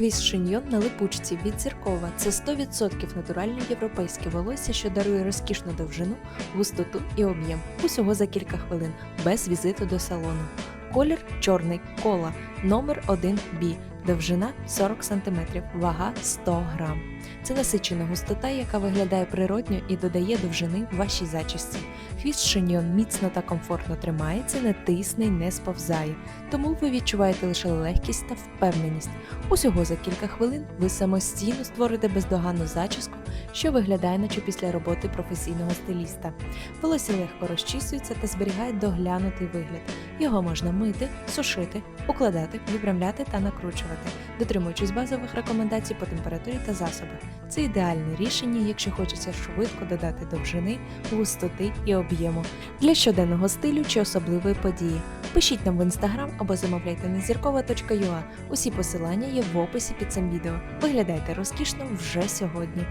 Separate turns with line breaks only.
Хвіст шиньйон на липучці від зіркова це 100% натуральне європейське волосся, що дарує розкішну довжину, густоту і об'єм. Усього за кілька хвилин, без візиту до салону. Колір чорний кола, номер 1B, довжина 40 см, вага 100 г. Це насичена густота, яка виглядає природньо і додає довжини вашій зачісті. Хвіст шиньйон міцно та комфортно тримається, не тисне й не сповзає, тому ви відчуваєте лише легкість та впевненість. Усього за кілька хвилин ви самостійно створите бездоганну зачіску, що виглядає наче після роботи професійного стиліста. Волосся легко розчісується та зберігає доглянутий вигляд. Його можна мити, сушити, укладати, виправляти та накручувати, дотримуючись базових рекомендацій по температурі та засобах. Це ідеальне рішення, якщо хочеться швидко додати довжини, густоти і об'єму для щоденного стилю чи особливої події. Пишіть нам в інстаграм або замовляйте на зіркова.ua. Усі посилання є в описі під цим відео. Виглядайте розкішно вже сьогодні.